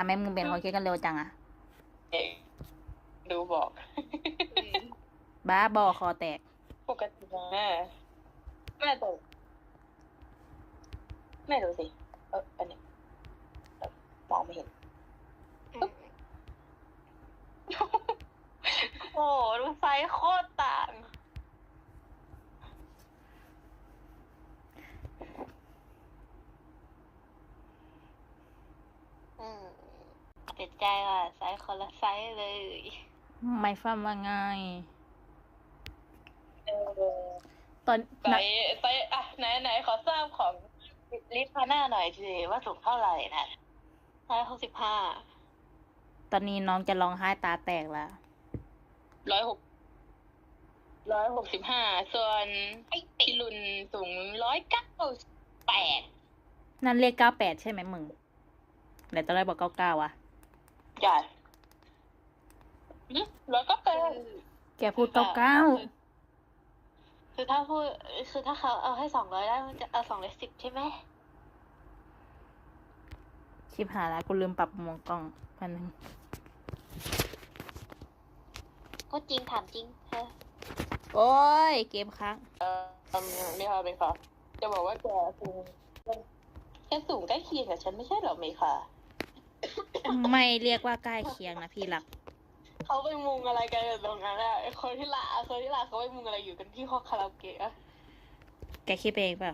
ทำไมมึงเป็นคนคิดกันเร็วจังอะเองดูบอก บ้าบอคอแตก ปกตินะแม่ดูแม่ดูสิ เอออันนี้เออมองไม่เห็น โอ้โหดูไซส์โคตรต่าง อืม เสียใจว่ะไซส์คนละไซส์เลยไม่ฟังว่าไงเออตอนไซส์ไซส์อะไหนไหนขอทราบของลิฟพาน่าหน่อยสิว่าสูงเท่าไหร่นะไซส์หกสิบห้าตอนนี้น้องจะร้องไห้ตาแตกแล้วร้อยหกร้อยหกสิบห้าส่วนพี่ลุนสูงร้อยเก้าแปดนั่นเลขเก้าแปดใช่ไหมมึงไหนตอนแรกบอกเก้าเก้าอะ ใหญ่ร้อยเก้าแปดแกพูดเก้าเก้าคือถ้าพูดคือถ้าเขาเอาให้สองร้อยได้มันจะเอาสองร้อยสิบใช่ไหมชิบหายแล้วกูลืมปรับมุมกล้องพันนึงก็จริงถามจริงเธอโอ้ย เกมค้างเออเมคาเมคาจะบอกว่าแกสูงแกสูงใกล้เคียงกับฉันไม่ใช่เหรอเมคา ไม่เรียกว่าใกล้เคียงนะพี่หลัก เขาไปมุงอะไรกันอยู่ตรงนั้นอะไอ้คนที่ละคนที่ละเขาไปมุงอะไรอยู่กันที่ห้องคาราโอเกะอะแกคิดไปเองเปล่า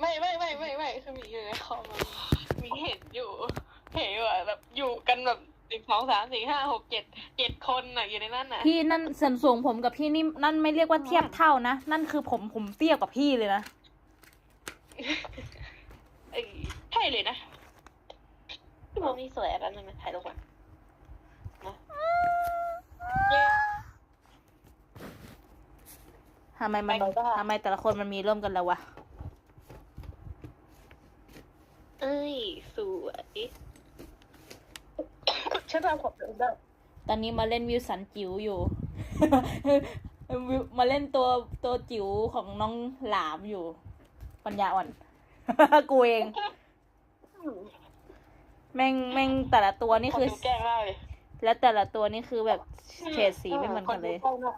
ไม่ไม่ไม่ไม่ไม่คือมีอยู่ในคอมมันมีเห็นอยู่ เห็นอยู่อะแบบอยู่กันแบบหนึ่งสองสามสี่ห้าหกเจ็ดเจ็ดคนอะอยู่ในนั้นอะพี่นั่นส่วนสูงผมกับพี่นี่นั่นไม่เรียกว่าเทียบเท่านะ นั่นคือผมผมเตี้ยกว่าพี่เลยนะเอ้ยใช่เลยนะ พี่มองนี่สวยอะแป๊บนึงนะถ่ายรูปก่อนทำไมมันไปก็ได้ทำไมแต่ละคนมันมีร่วมกันแล้ววะ เอ้ย สวยฉันทำขอบคุณได้ตอนนี้มาเล่นวิวสันจิ๋วอยู่วิวมาเล่นตัวตัวจิ๋วของน้องหลามอยู่ ปัญญาอ่อน กูเอง แม่งแม่งแต่ละตัวนี่คนคือดูแกล้งมากเลยแล้วแต่ละตัวนี่คือแบบเฉดสีไม่เหมือนกันเลย คดูแกล้งมาก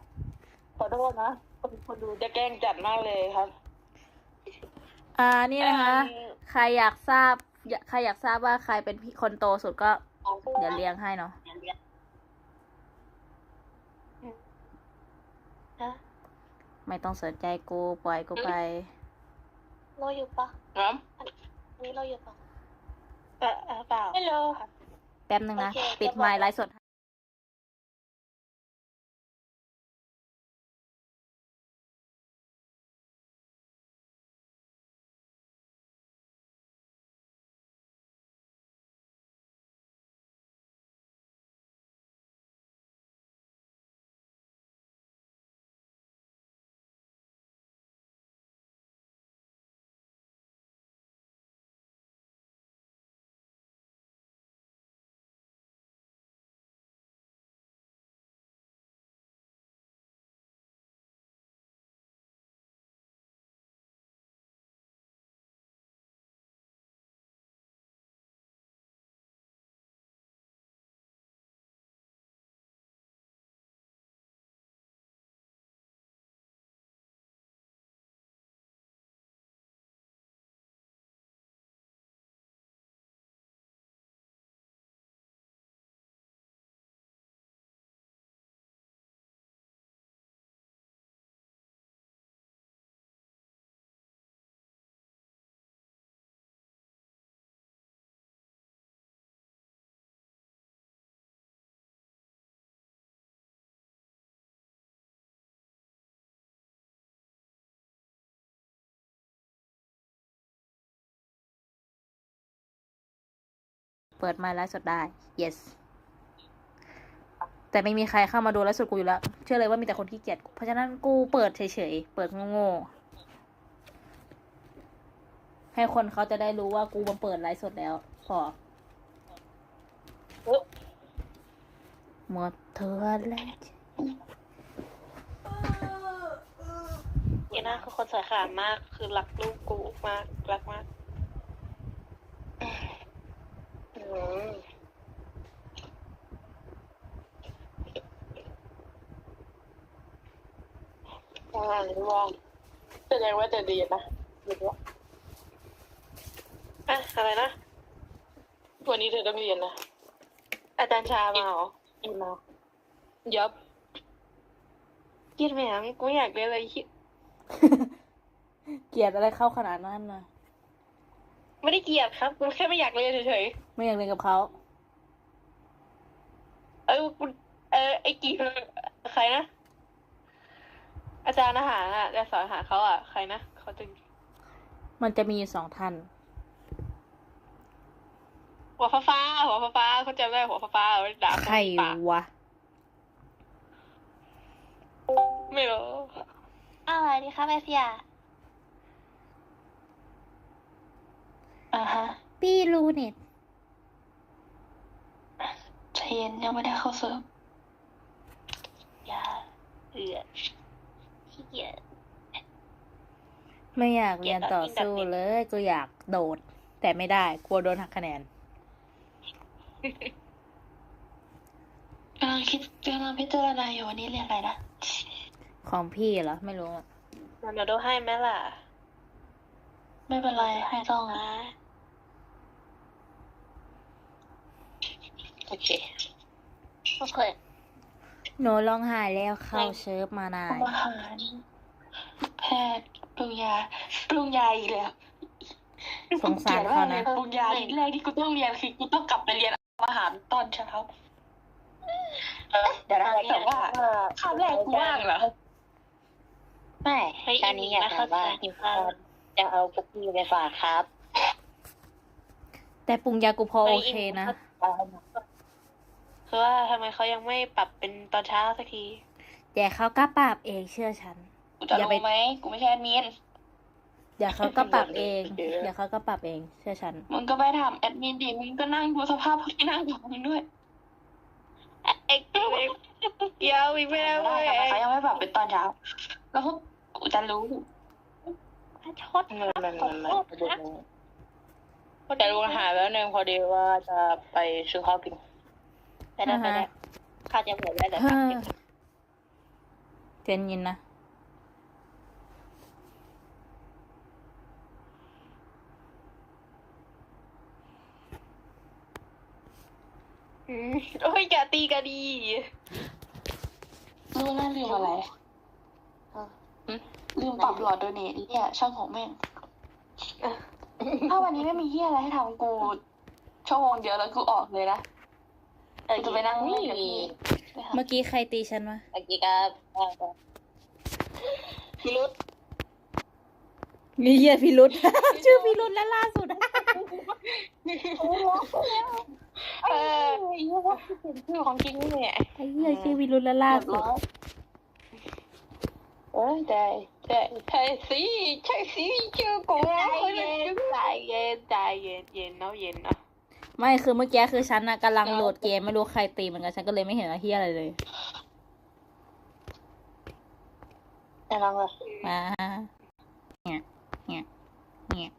ขอโทษนะคนคนดูจะแกล้งจัดมากเลยครับอ่านี่นะคะเอิ่มใครอยากทราบอยากใครอยากทราบว่าใครเป็นพี่คนโตสุดก็ เดี๋ยวเลี้ยงให้เนาะฮะไม่ต้องสนใจกูปล่อยกูไป เราอยู่ปะครับนี่เราอยู่ปะ เออเออเปล่าฮัลโหลแป๊บนึงนะ โอเค ปิดไมค์ไลฟ์สด เปิดมค์ไลฟ์สดได้ yes แต่ไม่มีใครเข้ามาดูไลฟ์สดกูอยู่แล้ว เชื่อเลยว่ามีแต่คนขี้เกียจเพราะฉะนั้นกูเปิดเฉยๆ เปิดโง่ๆ ให้คนเขาจะได้รู้ว่ากูมาเปิดไลฟ์สดแล้ว พอหมดเธอแล้วเยน่าคือคนสวยขาดมาก คือรักลูกกูมาก รักมาก อ่าลิวองแสดงว่าจะดีนะดีว่าอะอะไรนะ วันนี้เธอต้องเรียนนะ อาจารย์ชามาเหรออีมายับเกลียดแหมงกูอยากเรียนเลยคิด เกียดอะไรเข้าขนาดนั้นนะ ไม่ได้เกลียดครับกูแค่ไม่อยากเรียนเฉยไม่อยากเรียนกับเขาๆเออกูเออไอ้กี่ใครนะ อาจารย์อาหารอะจะสอนอาหารเขาอะใครนะเขาจะมันจะมีอยู่สองท่านหัวฟ้าฟ้าๆหัวฟ้าฟ้าๆเขาจำได้หัวฟ้าฟ้าๆเอาไว้ด่าใครปากวะไม่รู้ อ้าวสวัสดีครับเอเซีย อ่าฮะพี่รู้เน็ตใจเย็นยังไม่ได้เข้าเซิร์ฟอย่าเอือขี้เกียจไม่อยากเรียนต่อสู้เลยกูอยากโดด แต่ไม่ได้กลัวโดนหักคะแนนกำลังคิดกำลังพิจารณาอยู่วันนี้เรียนอะไรนะของพี่เหรอ ไม่รู้อะมันจะดูให้ไหมล่ะ ไม่เป็นไร ให้ต้องนะ โอเค โอเคหนูร้องไห้แล้วเข้าเชิฟมานานอาหารแพทย์ปรุงยาปรุงยาอีกแล้วสงสารเขานะ ปรุงยาอีกแรกที่กูต้องเรียนคือกูต้องกลับไปเรียนอาหารตอนเช้าเดี๋ยวนะแต่ว่าคาบแรกกูว่างเหรอไม่เฮ้ยตอนนี้อยากไม่เข้าแบบว่าใจหิวข้าวจะเอาคุกกี้ไปฝากครับ แต่ปรุงยากูพอโอเคนะ คือว่าทำไมเขายังไม่ปรับเป็นตอนเช้าสักทีแต่เขาก็ปรับเองเชื่อฉัน กูจะอย่าไป รู้ไหมกูไม่ใช่แอดมิน เดี๋ยวเขาก็ปรับเอง เดี๋ยวเดี๋ยวเขาก็ปรับเองเชื่อฉัน มึงก็ไปถามแอดมินดิ มึงก็นั่งดูสภาพที่นั่งอยู่มึงด้วยเอ็กซ์เดี๋ยวอีกไม่ได้เว้ยทำไมเขายังไม่ปรับเป็นตอนเช้า แล้วพวกกูจะรู้ชดมันมันมันมันแต่ลุงหายแล้วหนึ่งพอดีว่าจะไปซื้อข้าวกิน ไปได้ไปได้อ่าฮะข้าจะหมดได้แต่เฮ้สามอสิบเจนยินนะอืมโอ้ยแกตีกันดีรู้น่าลืมอะไรลืมปรับหลอดโดเนทเนี่ยช่างของแม่งถ้าวันนี้ไม่มีเฮียอะไรให้ทำกูชั่วโมงเดียวแล้วกูออกเลยนะ กูจะไปนั่งเล่นกับพี่เมื่อกี้ใครตีฉันวะเมื่อกี้ครับพี่รุดมีเฮียพิรุษชื่อพิรุษแล้วล่าสุดเออชื่อของจริงเนี่ยไอ้เฮียชื่อพิรุษแล้วล่าสุดเออใช่ใช่ใช่สิใช่สิชื่อกูใจเย็นใจเย็นใจเย็นเย็นเนาะเย็นเนาะ ไม่คือเมื่อกี้คือฉันนะกำลังโหลดเกมไม่รู้ใครตีเหมือนกันฉันก็เลยไม่เห็นว่าเฮียอะไรเลยแต่ลองเลยมาเนี่ยเนี่ยเนี่ย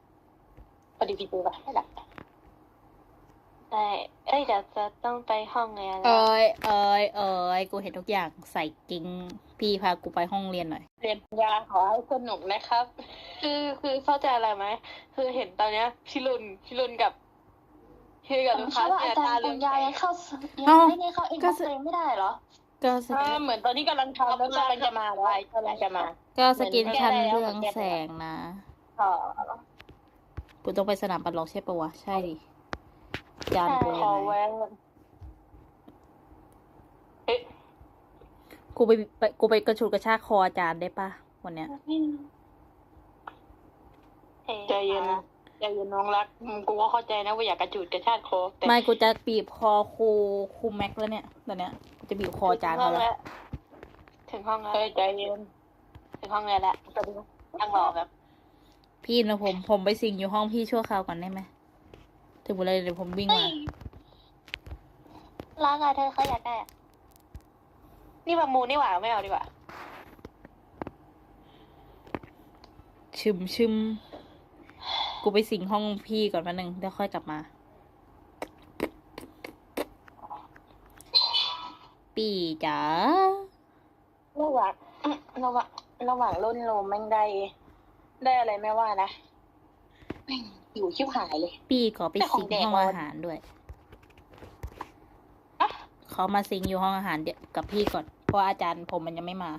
พอดีพี่ปูไปให้ละได้เอ้ยเดี๋ยวจะต้องไปห้องเรียนแล้วเอ้ยเอ้ยเอ้ยกูเห็นทุกอย่างใส่กิ้งพี่พากูไปห้องเรียนหน่อย เรียนยาขอให้สนุกนะครับ คือคือเข้าใจอะไรไหมคือเห็นตอนเนี้ยพี่รุนพี่รุนกับ พี่กับลูกค้าเนี่ยตาลืมยายังเข้าเอ้าไม่ได้เข้าเองก็ก็สเองไม่ได้เหรอก็สอ่ากินเหมือนตอนนี้กำลังทำแล้วกำลังจะมาแล้วกำลังจะมาก็สกินชันเรื่องแสงนะอ๋อกูต้องไปสนามปัดล็อกใช่ปะวะ ใช่ดิจานกูขยัองไงแว้งเอ๊ะกูไปไปกูไปกระชูดกระชากคออาจารย์ได้ปะวันเนี้ยใจเย็น ใจเย็นน้องรักอืมกูก็เข้าใจนะว่าอยากกระจุดกระชากคอแต่ไม่กูจะบีบคอครูครูแม็กแล้วเนี่ยตอนเนี้ยกูจะบีบคออาจารย์เขาแล้ว ถึงห้องแล้วเฮ้ยใจเย็นถึงห้องเรียนแล้วนั่งรอแบบ พี่นะผม ผมไปสิงอยู่ห้องพี่ชั่วคราวก่อนได้ไหมถึงเวลาเดี๋ยวผมวิ่งมาร้านอะไรเธอเขาอยากได้อะนี่ประมูลนี่หว่าไม่เอาดีกว่า ชึมชึม กูไปสิงห้องพี่ก่อนแป๊บนึงแล้วค่อยกลับมา ปีจ๋าระหว่างระหว่างระหว่างรุ่นโลมแม่งได้ ได้อะไรไม่ว่านะแม่งอยู่ชิบหายเลยพี่ขอไปแต่ขอสิงงแดกห้องมาอาหารด้วยอะเขามาสิงอยู่ห้องอาหารเดี๋ยวกับพี่ก่อนเพราะอาจารย์ผมมันยังไม่มา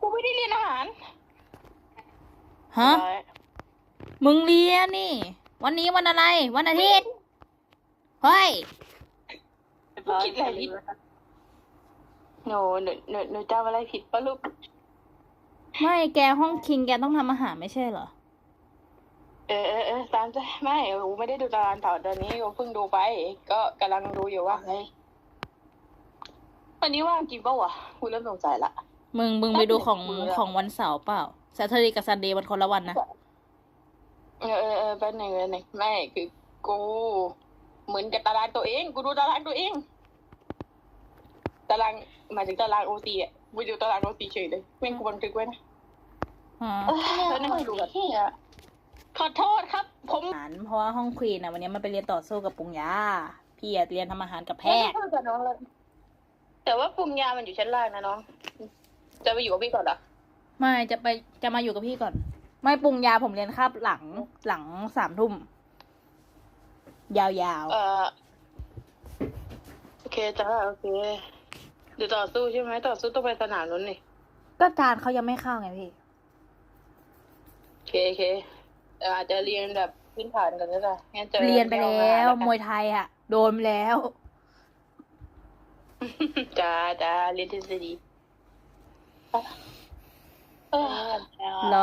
กูไม่ได้เรียนอาหาร ฮะ มึงเรียนนี่ วันนี้วันอะไร วันอาทิตย์ เฮ้ยกูคิดอะไรผิดหนูหนูหนูหนูจำอะไรผิดปะลูก ไม่แกห้องคิงแกต้องทำอาหารไม่ใช่เหรอ เออเออเออตามใจไม่กูไม่ได้ดูตารางต่อตอนนี้กูเพิ่งดูไป ก็กำลังดูอยู่ว่าเฮ้ยวันนี้ว่างจริงปะวะกูเริ่มสงสัยละ มึงมึงไปดูของเบื่อของวันเสาร์เปล่า Saturday กับ Sunday มันคนละวันนะ เออเออเออเป็นหนึ่งเป็นหนึ่งไม่คือกู เหมือนกับตารางตัวเอง กูดูตารางตัวเอง ตารางหมายถึงตารางโอทีอะกูดูตารางโอทีเฉยเลยแม่งกูบันทึกไว้นะอ่าแล้วนั่งดูกันขอโทษครับ ผมอาหารเพราะว่าห้องควีนอะวันนี้มันไปเรียนต่อสู้กับปรุงยาพี่อะเรียนทำอาหารกับแพทย์ไม่ได้พูดกับน้องเลยแต่ว่าปุ่มยามันอยู่ชั้นล่างนะน้อง จะไปอยู่กับพี่ก่อนเหรอ ไม่จะไปจะมาอยู่กับพี่ก่อน ไม่ปรุงยาผมเรียนคาบหลังหลังสามทุ่ม ยาวเออโอเคจ้าโอเคเดี๋ยวต่อสู้ใช่ไหมต่อสู้ต้องไปสนามนู้นนี่ๆ ก็จานเขายังไม่เข้าไงพี่ โอเคโอเคเอ่ออาจจะเรียนแบบพื้นฐานกันก็ได้งั้นเจอเรียนไปแล้วมมวยไทยอะโดนไปแล้ว จ้าจ้าเรียนทฤษฎีเออ รอ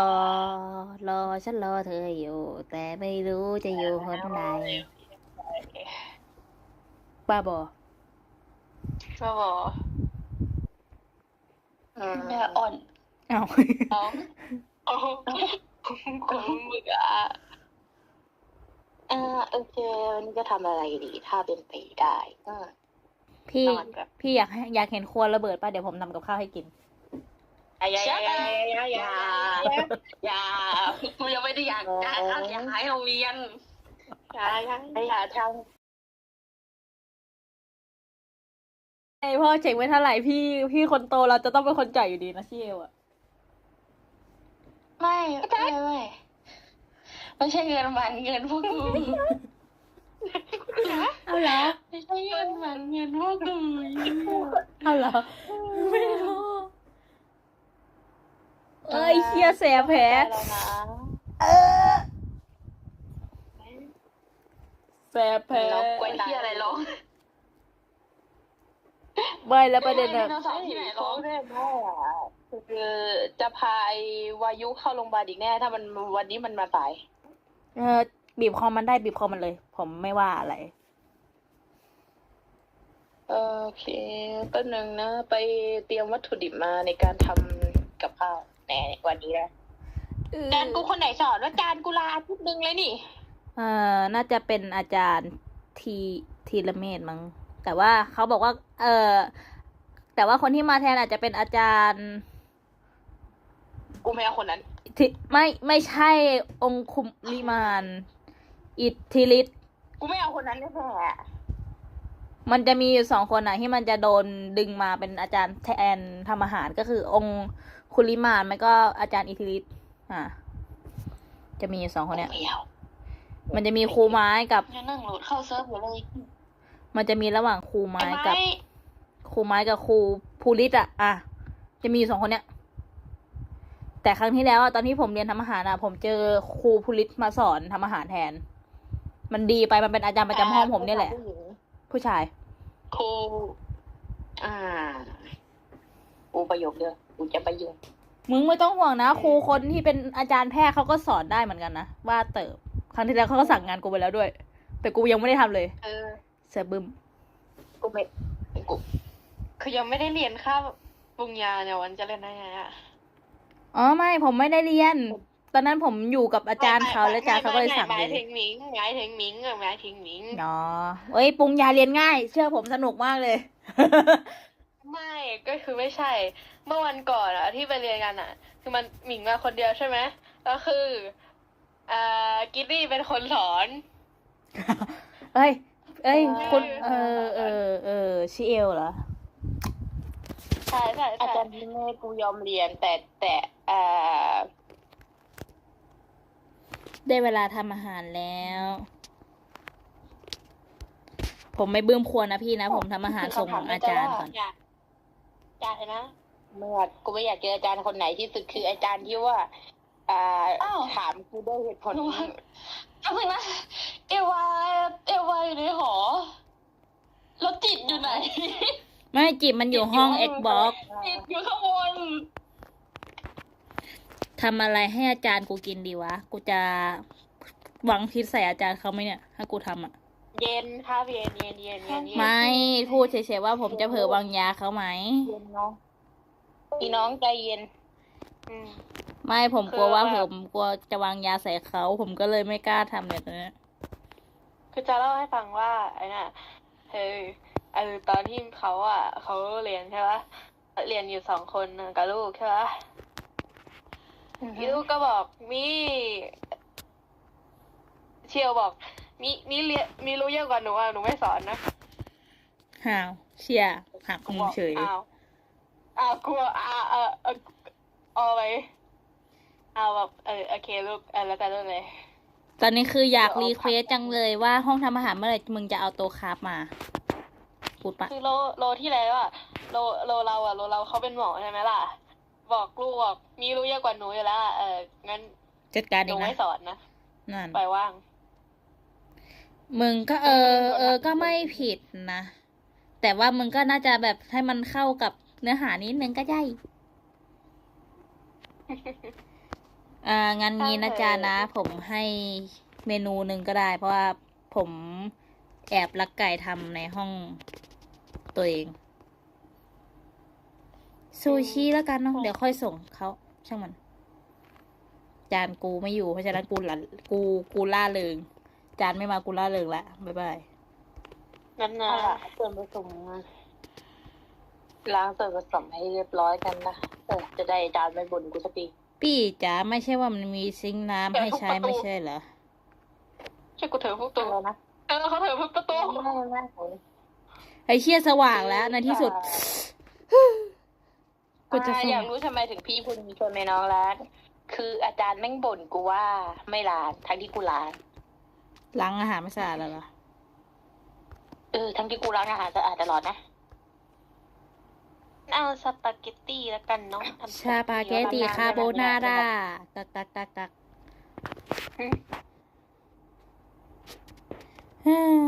รอฉันรอเธออยู่ แต่ไม่รู้จะอยู่คนไหนบ้าบอก็บอกอืมแม่อ่อน เอาเอาเอากูมึกอะอ่าโอเควันนี้จะทำอะไรดี ถ้าเป็นไปได้อืมพี่นอนแบบพี่อยากให้อยากเห็นครัวระเบิดป่ะ เดี๋ยวผมทำกับข้าวให้กิน อย่าอย่าอย่าอย่าอย่าอย่ากูยังไม่ได้อยากอยากอยากหายโรงเรียนอย่าอย่าอย่าทไอพ่อเช็คไว้เท่าไหร่พี่พี่คนโตเราจะต้องเป็นคนจ่ายอยู่ดีนะเชี่ยวอะไม่ไม่ไม่ไม่ใช่เงินมันเงินพวกกูเอาเหรอไม่ใช่เงินมันเงินพวกกูเอาเหรอไม่รู้ เอ้ยเคียแสบแผลแล้วนะเออแสบแผลเรากวนที่อะไรร้องไม่แล้วประเด็นไดอะโนเสาร์ที่ไหนร้องได้แน่คือจะพาไอ้วายุเข้าโรงพยาบาลอีกแน่ ถ้ามันวันนี้มันมาสาย เออบีบคอมันได้บีบคอมันเลย ผมไม่ว่าอะไร โอเคแป๊บนึงนะ ไปเตรียมวัตถุดิบมาในการทำกับข้าว แหนวันนี้นะจานกูคนไหนสอนว่าจานกูลาอาทิตย์นึงเลยนี่ เออน่าจะเป็นอาจารย์ทีทีละเมตรมั้งแต่ว่าเขาบอกว่า เออแต่ว่าคนที่มาแทนอาจจะเป็นอาจารย์ กูไม่เอาคนนั้นที่ไม่ไม่ใช่องคุมลิมาน อิทธิฤทธิ์กูไม่เอาคนนั้นแน่มันจะมีอยู่สองคนอะที่มันจะโดนดึงมาเป็นอาจารย์แทนทำอาหารก็คือองค์ คุลิมานไม่ก็อาจารย์อิทธิฤทธิ์อะจะมีอยู่สองคนเนี้ยไม่เอามันจะมีครูไม้กับจะนั่งโหลดเข้าเซิร์ฟอยู่เลย มันจะมีระหว่างครูไม้ไม้กับ ครูไม้กับครูภูริศอะ อะ จะมีอยู่สองคนเนี้ย แต่ครั้งที่แล้วอะตอนที่ผมเรียนทำอาหารอะ ผมเจอครูภูริศมาสอนทำอาหารแทน มันดีไปมันเป็นอาจารย์ประจำห้องผมเนี่ยแหละ ผู้ชาย ครู อ่ากูประโยคเดียว กูจะไปยุ่งมึงไม่ต้องห่วงนะครูคนที่เป็นอาจารย์แพทย์เขาก็สอนได้เหมือนกันนะว่าเติบ ครั้งที่แล้วเขาก็สั่งงานกูไปแล้วด้วย แต่กูยังไม่ได้ทำเลย เออเสือบึมกูไม่กูคือยังไม่ได้เรียนค่าปรุงยาเนี่ยวันจะเล่นได้ไงอะอ๋อไม่ผมไม่ได้เรียน ตอนนั้นผมอยู่กับอาจารย์เขาแล้วอาจารย์เขาก็เลยสั่งหเลมายยถึงหมิงหมายถึงหมิงเออหมายถึงหมิงเนาะเอ้ยปรุงยาเรียนง่าย เชื่อผมสนุกมากเลย ไม่ก็คือไม่ใช่ เมื่อวันก่อนอะที่ไปเรียนกันอะคือมันหมิงมาคนเดียวใช่ไหมแล้วคืออ่ากิตตี้เป็นคนสอน เอ้ย เอ้ยเออคุณเออเออเออชิเอลเหรอ ใช่ช่ใช่อาใช่จารย์ไม่ให้กูยอมเรียนแต่แต่เอ่อได้เวลาทำอาหารแล้ว ผมไม่เบื้มควรนะพี่นะ ผมทำอาหารส่งอาจารย์ก่อน อย่าอย่าเถอะนะ เมื่อกูไม่อยากเจออาจารย์คนไหนที่สุดคืออาจารย์ที่ว่าอ่าอ้าว ถามกูด้วยเหตุผล หนูว่าเอาเพิ่งนะ เอวา เอวาอยู่ในหอ แล้วจิตอยู่ไหน ไม่จิบมันอยู่ห้อง Xbox จิตอยู่ข้างบน ทำอะไรให้อาจารย์กูกินดีวะ กูจะหวังพิษใส่อาจารย์เขาไหมเนี่ย ถ้ากูทำอะ เย็นครับเย็นเย็นเย็นเย็นเย็นไม่ พูดเฉยๆว่าผมจะเผลอวางยาเขาไหม เย็นเนาะ พี่น้องใจเย็น อืม ไม่ผมกลัวว่าคือผแบบมกลัวจะวางยาใส่เขา ผมก็เลยไม่กล้าทำเนี่ยตอนเนี้ยคือจะเล่าให้ฟังว่าไอ้น่ะเออเออตอนที่เขาอะเขาเรียนใช่ปะเรียนอยู่สองคนน่ะกับลูกใช่ปะลูกก็บอกมีเชียวบอกมีมีเรียนมีรู้เยอะกว่าหนูอะหนูไม่สอนนะ ห่าว เชียร์หักมุมเฉย อ้าว อ้าวกลัวอ้าวเออเออเอาไปเอาแบบเออโอเคลูกเออแล้วแต่ลูกเลย ตอนนี้คืออยากรีเควสจังเลยว่าห้องทำอาหารเมื่อไหร่มึงจะเอาโต๊ะคราฟมาพูดปะคือโลโลที่แล้วอะโลโลเราอะโลเราเขาเป็นหมอใช่ไหมล่ะ บอกลูกบอกมีรู้เยอะกว่าหนูอยู่แล้วอะเอองั้นจัดการหเอนูงไม่นะสอนนะนั่นปล่อยว่าง มึงก็เออ เออก็ไม่ผิดนะ แต่ว่ามึงก็น่าจะแบบให้มันเข้ากับ เนื้อหานิดนึงก็ได้อ่างั้นงี้นะจ๊ะนะ ผมให้เมนูหนึ่งก็ได้ เพราะว่าผมแอบลักไก่ทำในห้องตัวเอง ซูชิแล้วกันเนาะเดี๋ยวค่อยส่งเขาช่างมัน จานกูไม่อยู่ เพราะฉะนั้นกูละกูกูล่าเริง จานไม่มากูล่าเริงละบ๊ายบายนั่นนะเอาล่ะส่วนผสม ล้างส่วนผสมให้เรียบร้อยกันนะเออจะได้อาจารย์ไม่บ่นกูสักทีพี่จ๋าไม่ใช่ว่ามันมีซิงค์น้ำให้ใช้ไม่ใช่เหรอช่วยกูถือพวกตัวอะไรนะเออเขาถือพวกประตูไม่ไม่ไม่ไอเชี่ยสว่างแล้วในที่สุดกูจะอ่าส่งอยากรู้ทำไมถึงพี่คุณชวนแม่น้องร้านคืออาจารย์แม่งบ่นกูว่าไม่ร้านทั้งที่กูร้านล้างอาหารไม่สะอาดแล้วเหรอเออทั้งที่กูล้างอาหารสะอาดตลอดนะ เอาสปาเกตตี้แล้วกันเนาะทำชาปาเกตตีคาโบนาร่าตักตักตักตักเฮ้อ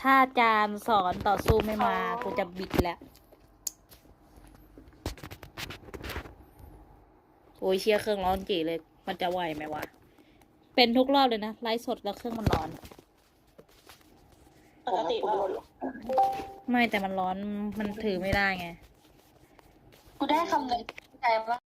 ถ้าอาจารย์สอนต่อสู้ไม่มา กูจะบิดแล้ว โอ้ยเชี่ยเครื่องร้อนจีเลย มันจะไหวไหมวะ เป็นทุกรอบเลยนะ ไลฟ์สดแล้วเครื่องมันร้อน ปกติว่าไม่แต่มันร้อน มันถือไม่ได้ไง กูได้คำหนึ่งใจว่า